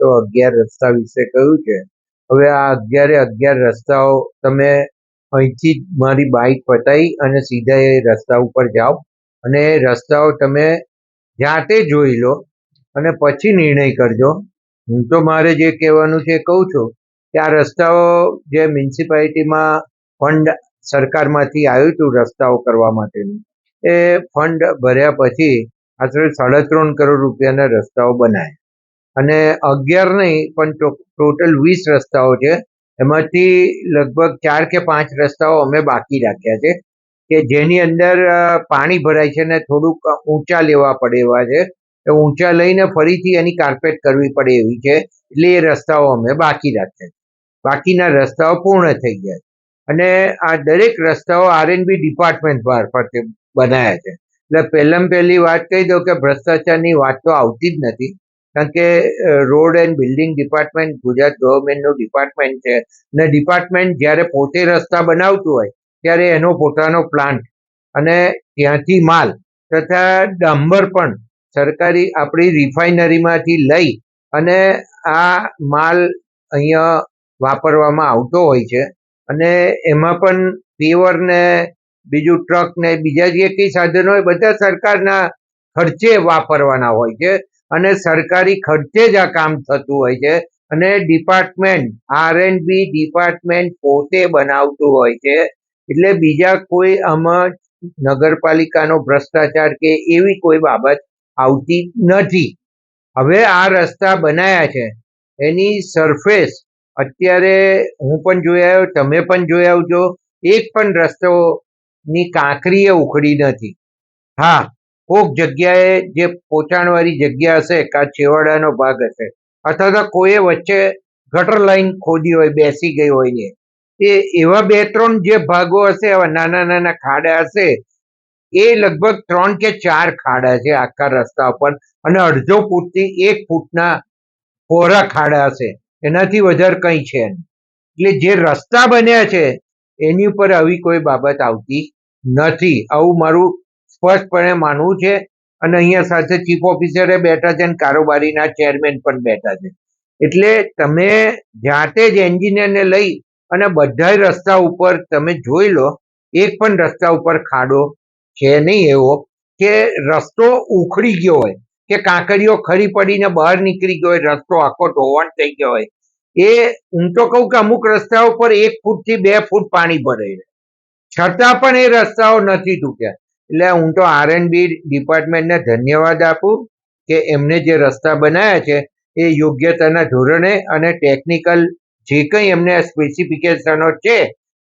તો અગિયાર રસ્તા વિશે કહ્યું છે. હવે આ અગિયારે અગિયાર રસ્તાઓ તમે અહીંથી જ મારી બાઇક પતાવી અને સીધા એ રસ્તા ઉપર જાઓ. અને એ રસ્તાઓ તમે જાતે જોઈ લો અને પછી નિર્ણય કરજો. હું તો મારે જે કહેવાનું છે કહું છું કે આ રસ્તાઓ જે મ્યુનિસિપાલિટીમાં ફંડ સરકારમાંથી આવ્યું હતું રસ્તાઓ કરવા માટેનું, એ ફંડ ભર્યા પછી આશરે સાડા ત્રણ કરોડ રૂપિયાના રસ્તાઓ બનાવ્યા અને અગિયાર નહીં, પણ ટોટલ વીસ રસ્તાઓ છે. એમાંથી લગભગ ચાર કે પાંચ રસ્તાઓ અમે બાકી રાખ્યા છે, કે જેની અંદર પાણી ભરાય છે ને થોડુંક ઊંચા લેવા પડે એવા છે. એ ઊંચા લઈને ફરીથી એની કાર્પેટ કરવી પડે એવી છે. એટલે એ રસ્તાઓ અમે બાકી રાખ્યા છે. બાકીના રસ્તાઓ પૂર્ણ થઈ ગયા અને આ દરેક રસ્તાઓ આરએનબી ડિપાર્ટમેન્ટ મારફતે બનાવ્યા છે. એટલે પહેલાં પહેલી વાત કહી દઉં કે ભ્રષ્ટાચારની વાત તો આવતી જ નથી. કારણ કે road and building department, Gujarat ગવર્મેન્ટનું department છે. અને ડિપાર્ટમેન્ટ જ્યારે પોતે રસ્તા બનાવતું હોય, ત્યારે એનો પોતાનો પ્લાન્ટ. અને ત્યાંથી માલ તથા ડાંબર પણ સરકારી આપણી રિફાઇનરીમાંથી લઈ અને આ માલ અહીંયા વાપરવામાં આવતો હોય છે. અને એમાં પણ પેવર ને બીજું ટ્રક ને બીજા જે કંઈ સાધનો હોય, બધા સરકારના ખર્ચે વાપરવાના હોય છે. અને સરકારી ખર્ચે જ આ કામ થતું હોય છે. અને department R and B department પોતે બનાવતું હોય છે. એટલે બીજા કોઈ આમાં નગરપાલિકાનો ભ્રષ્ટાચાર કે એવી કોઈ બાબત આવતી નથી. હવે આ રસ્તા બનાયા છે. એની સરફેસ અત્યારે હું પણ જોઈ આવ્યો, તમે પણ જોઈ આવજો. એક પણ રસ્તો ની કાંકરીએ ઉખડી નથી. હા કોક જગ્યાએ જે પોચાણવાળી જગ્યા હશે, કાં છેવાડાનો ભાગ હશે, અથવા તો કોઈએ વચ્ચે ગટર લાઈન ખોદી હોય, બેસી ગઈ હોય એ એવા બે ત્રણ જે ભાગો હશે એવા નાના નાના ખાડા હશે, એ લગભગ ત્રણ કે ચાર ખાડા છે આખા રસ્તા ઉપર, અને અડધો ફૂટથી એક ફૂટના પહોળા ખાડા હશે, એનાથી વધારે કંઈ છે. એટલે જે રસ્તા બન્યા છે, એની ઉપર આવી કોઈ બાબત આવતી નથી આવું મારું સ્પષ્ટપણે માનવું છે અને અહીંયા સાથે ચીફ ઓફિસરે બેઠા છે અને કારોબારીના ચેરમેન પણ બેઠા છે. એટલે તમે જાતે જ એન્જિનિયરને લઈ અને બધાય રસ્તા ઉપર તમે જોઈ લો, એક પણ રસ્તા ઉપર ખાડો છે નહીં એવો કે રસ્તો ઉખડી ગયો હોય, કે કાંકરીઓ ખરી પડીને બહાર નીકળી ગયો હોય, રસ્તો આખો ધોવાણ થઈ ગયો હોય. એ હું તો કહું કે અમુક રસ્તાઓ પર એક ફૂટથી બે ફૂટ પાણી ભરાઈ રહે છતાં પણ એ રસ્તાઓ નથી તૂટ્યા. એટલે હું તો આર એન્ડ બી ડિપાર્ટમેન્ટને ધન્યવાદ આપું કે એમને જે રસ્તા બનાવ્યા છે એ યોગ્યતાના ધોરણે અને ટેકનિકલ જે કંઈ એમને સ્પેસિફિકેશનો છે,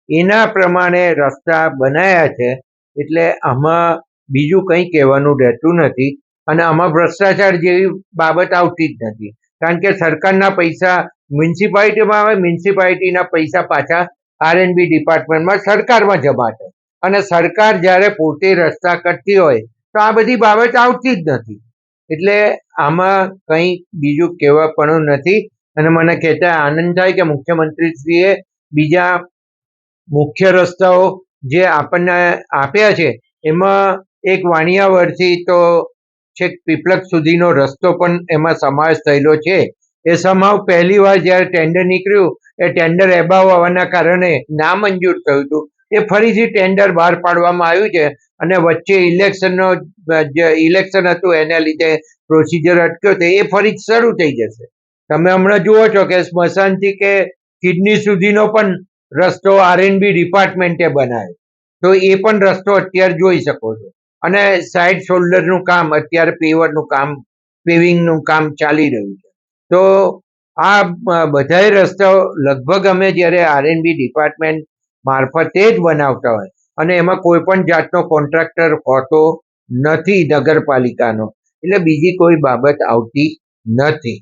એના પ્રમાણે રસ્તા બનાવ્યા છે. એટલે આમાં બીજું કંઈ કહેવાનું રહેતું નથી અને આમાં ભ્રષ્ટાચાર જેવી બાબત આવતી જ નથી. કારણ કે સરકારના પૈસા મ્યુનિસિપાલિટીમાં આવે, મ્યુનિસિપાલિટીના પૈસા પાછા આર એન્ડ બી ડિપાર્ટમેન્ટમાં સરકારમાં જમા થાય. અને સરકાર જ્યારે પોતે રસ્તા કરતી હોય, તો આ બધી બાબત આવતી જ નથી. એટલે આમાં કંઈ બીજું કહેવાપણું નથી. અને મને કહેતા આનંદ થાય કે મુખ્યમંત્રીશ્રીએ બીજા મુખ્ય રસ્તાઓ જે આપણને આપ્યા છે, એમાં એક વાણિયાવરથી તો છેક પીપલક સુધીનો રસ્તો પણ એમાં સમાવેશ થયેલો છે. એ સમાવ પહેલી વાર જ્યારે ટેન્ડર નીકળ્યું, એ ટેન્ડર એબાવ આવવાના કારણે નામંજૂર થયું હતું. એ ફરીથી ટેન્ડર બહાર પાડવામાં આવ્યું છે અને વચ્ચે ઇલેક્શનનો જે ઇલેક્શન હતું એના લીધે પ્રોસિજર અટક્યો તો એ ફરી શરૂ થઈ જશે. તમે હમણાં જુઓ છો કે સ્મશાનથી કે કિડની સુધીનો પણ રસ્તો આરએનબી ડિપાર્ટમેન્ટે બનાવ્યો. તો એ પણ રસ્તો અત્યારે જોઈ શકો છો. અને સાઈડ શોલ્ડરનું કામ, અત્યારે પેવરનું કામ પેવિંગનું કામ ચાલી રહ્યું છે. તો આ બધાય રસ્તાઓ લગભગ અમે જ્યારે આરએનબી ડિપાર્ટમેન્ટ મારફતે જ બનાવતા હોય. અને એમાં કોઈ પણ જાતનો કોન્ટ્રાક્ટર હોતો નથી નગરપાલિકાનો. એટલે બીજી કોઈ બાબત આવતી નથી.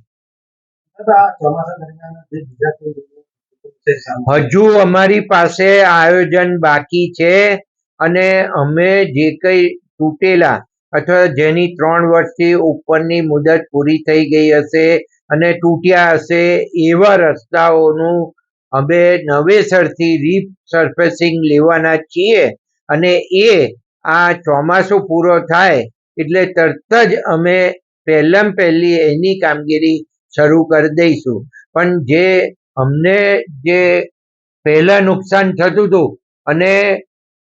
હજુ અમારી પાસે આયોજન બાકી છે અને અમે જે કંઈ તૂટેલા અથવા જેની ત્રણ વર્ષથી ઉપરની મુદત પૂરી થઈ ગઈ હશે અને તૂટ્યા હશે એવા રસ્તાઓનું અમે નવેસરથી રીસર્ફેસિંગ લેવાના છીએ અને એ આ ચોમાસું પૂરો થાય એટલે તરત જ અમે પહેલાં પહેલી એની કામગીરી શરૂ કરી દઈશું. પણ જે અમને જે પહેલાં નુકસાન થતું હતું અને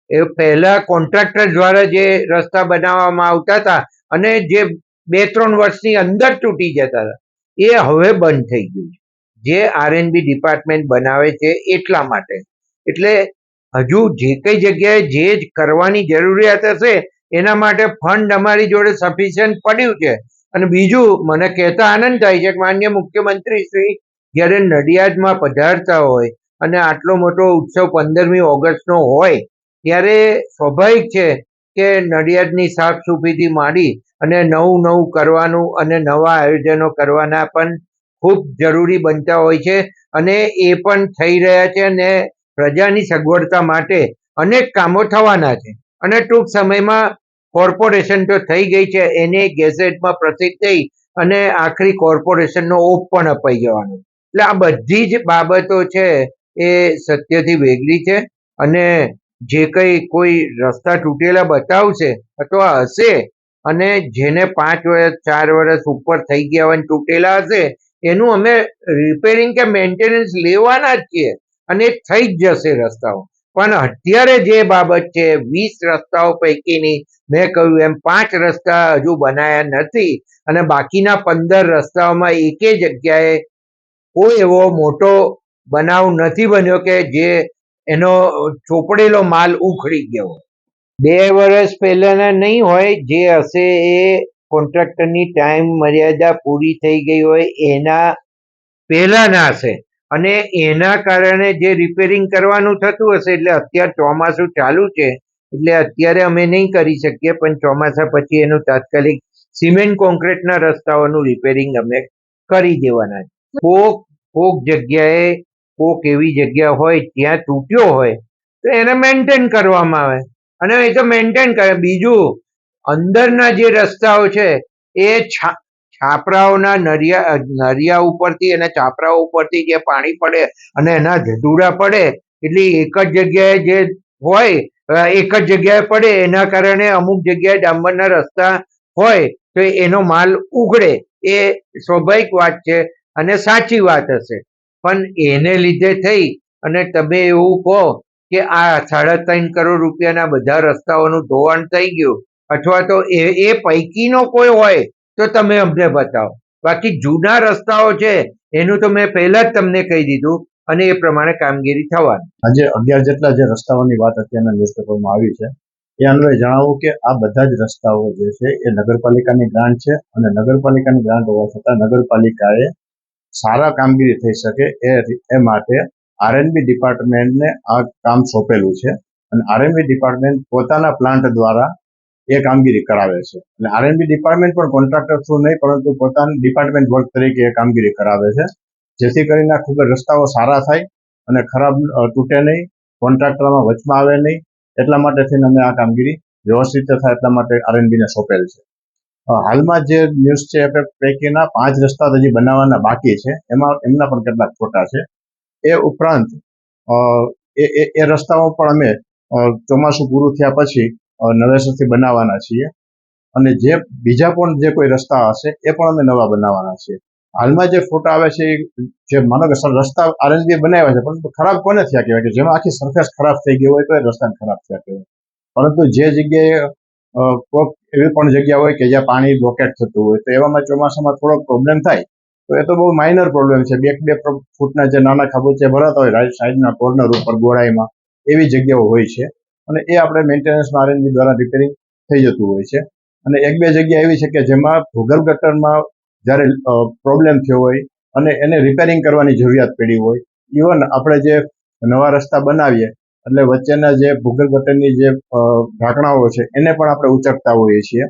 એ પહેલાં કોન્ટ્રાક્ટર દ્વારા જે રસ્તા બનાવવામાં આવતા હતા અને જે બે ત્રણ વર્ષની અંદર તૂટી જતા હતા, એ હવે બંધ થઈ ગયું છે. જે આરએનબી ડિપાર્ટમેન્ટ બનાવે છે એટલા માટે. એટલે હજુ જે કઈ જગ્યાએ જે જ કરવાની જરૂરિયાત હશે, એના માટે ફંડ અમારી જોડે સફિશિયન્ટ પડ્યું છે. અને બીજું, મને કહેતા આનંદ થાય છે કે માન્ય મુખ્યમંત્રી શ્રી જ્યારે નડિયાદમાં પધારતા હોય અને આટલો મોટો ઉત્સવ પંદરમી ઓગસ્ટનો હોય, ત્યારે સ્વાભાવિક છે કે નડિયાદની સાફ સફાઈથી માંડી અને નવું નવું કરવાનું અને નવા આયોજનો કરવાના પણ ખૂબ જરૂરી બનતા હોય છે અને એ પણ થઈ રહ્યા છે અને પ્રજાની સગવડતા માટે અનેક કામો થવાના છે. અને ટૂંક સમયમાં કોર્પોરેશન તો થઈ ગઈ છે, એને ગેઝેટમાં પ્રસિદ્ધ થઈ અને આખરી કોર્પોરેશનનો ઓપ પણ અપાઈ જવાનો. એટલે આ બધી જ બાબતો છે એ સત્યથી વેગળી છે અને જે કંઈ કોઈ રસ્તા તૂટેલા બતાવશે અથવા હશે અને જેને પાંચ વર્ષ ચાર વર્ષ ઉપર થઈ ગયા હોય તૂટેલા હશે એનું અમે રિપેરિંગ કે મેન્ટેનન્સ લેવાના જ છીએ અને થઈ જ જશે રસ્તાઓ. પણ અત્યારે જે બાબત છે, વીસ રસ્તાઓ પૈકીની મેં કહ્યું એમ પાંચ રસ્તા હજુ બનાયા નથી અને બાકીના પંદર રસ્તાઓમાં એકે જગ્યાએ કોઈ એવો મોટો બનાવ નથી બન્યો કે જે એનો ચોપડેલો માલ ઉખડી ગયો. બે વર્ષ પહેલાના નહીં હોય, જે હશે એ કોન્ટ્રાક્ટરની ટાઈમ મર્યાદા પૂરી થઈ ગઈ હોય એના પહેલાના હશે. અને એના કારણે જે રિપેરિંગ કરવાનું થતું હશે, એટલે અત્યારે ચોમાસું ચાલુ છે, એટલે અત્યારે અમે નહીં કરી શકીએ, પણ ચોમાસા પછી એનું તાત્કાલિક સિમેન્ટ કોન્ક્રીટના રસ્તાઓનું રિપેરિંગ અમે કરી દેવાના કોક કોક જગ્યાએ કોક એવી જગ્યા હોય ત્યાં તૂટ્યો હોય, તો એને મેન્ટેન કરવામાં આવે. અને એ તો મેન્ટેન કરે. બીજું અંદરના જે રસ્તાઓ છે, એ છાપરાઓના નરિયા નરિયા ઉપરથી અને છાપરાઓ ઉપરથી જે પાણી પડે અને એના ધૂળા પડે, એટલે એક જ જગ્યાએ જે હોય એક જ જગ્યાએ પડે, એના કારણે અમુક જગ્યાએ ડાંબરના રસ્તા હોય, તો એનો માલ ઉઘડે એ સ્વાભાવિક વાત છે અને સાચી વાત હશે. પણ એને લીધે થઈ અને તમે એવું કહો કે આ સાડા ત્રણ કરોડ રૂપિયાના બધા રસ્તાઓનું ધોવાણ થઈ ગયું અથવા તો એ એ પૈકીનો કોઈ હોય, તો તમે અમને બતાવો. બાકી જૂના રસ્તાઓ છે, એનું તો મેં પહેલા જ તમને કહી દીધું અને એ પ્રમાણે કામગીરી થવાની. આજે અગિયાર જેટલા જે રસ્તાઓની વાત અત્યારના ન્યૂઝપેપરમાં આવી છે, એ અન્વયે જણાવું કે આ બધા જ રસ્તાઓ જે છે, એ નગરપાલિકાની ગ્રાન્ટ છે અને નગરપાલિકાની ગ્રાન્ટ હોવા છતાં નગરપાલિકાએ સારા કામગીરી થઈ શકે એ એ માટે આરએનબી ડિપાર્ટમેન્ટને આ કામ સોંપેલું છે. અને આરએનબી ડિપાર્ટમેન્ટ પોતાના પ્લાન્ટ દ્વારા એ કામગીરી કરાવે છે. એટલે આરએનબી ડિપાર્ટમેન્ટ પણ કોન્ટ્રાક્ટર થ્રુ નહીં, પરંતુ પોતાનું ડિપાર્ટમેન્ટ વર્ક તરીકે એ કામગીરી કરાવે છે. જેથી કરીને ખૂબ જ રસ્તાઓ સારા થાય અને ખરાબ તૂટે નહીં કોન્ટ્રાક્ટરમાં વચમાં આવે નહીં. એટલા માટે થઈને અમે આ કામગીરી વ્યવસ્થિત થાય એટલા માટે આરએનબીને સોંપેલ છે. હાલમાં જે ન્યૂઝ છે એ પૈકીના પાંચ રસ્તા હજી બનાવવાના બાકી છે. એમાં, એમના પણ કેટલાક ખોટા છે. એ ઉપરાંત એ રસ્તાઓ પણ અમે ચોમાસું પૂરું થયા પછી નવેસરથી બનાવવાના છીએ. અને જે બીજા પણ જે કોઈ રસ્તા હશે, એ પણ અમે નવા બનાવવાના છીએ. હાલમાં જે ફોટા આવે છે જે માનો કે રસ્તા આરએનબી બનાવ્યા છે, પરંતુ ખરાબ કોને થયા કહેવાય કે જેમાં આખી સરફેસ ખરાબ થઈ ગઈ હોય તો એ રસ્તા ખરાબ થયા કહેવાય. પરંતુ જે જગ્યાએ કોઈક એવી પણ જગ્યા હોય કે જ્યાં પાણી બ્લોકેટ થતું હોય, તો એવામાં ચોમાસામાં થોડોક પ્રોબ્લેમ થાય, તો એ તો બહુ માઇનર પ્રોબ્લેમ છે. બે બે ફૂટના જે નાના ખાબોચિયા ભરાતા હોય, રાઈટ સાઈડના કોર્નર ઉપર ગોળાઈમાં, એવી જગ્યાઓ હોય છે. અને એ આપણે મેન્ટેનન્સમાં આરએનબી દ્વારા રિપેરિંગ થઈ જતું હોય છે. અને એક બે જગ્યા એવી છે કે જેમાં ભૂગર્ભ ગટરમાં જ્યારે પ્રોબ્લેમ થયો હોય અને એને રિપેરિંગ કરવાની જરૂરિયાત પડી હોય ઇવન આપણે જે નવા રસ્તા બનાવીએ, એટલે વચ્ચેના જે ભૂગર્ભ ગટરની જે ઢાંકણાઓ છે, એને પણ આપણે ઉચકતા હોઈએ છીએ.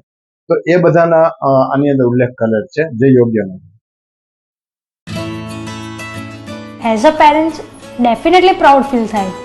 તો એ બધાના આની અંદર ઉલ્લેખ કરેલ છે, જે યોગ્ય નથી. As a parent definitely proud feel થાય.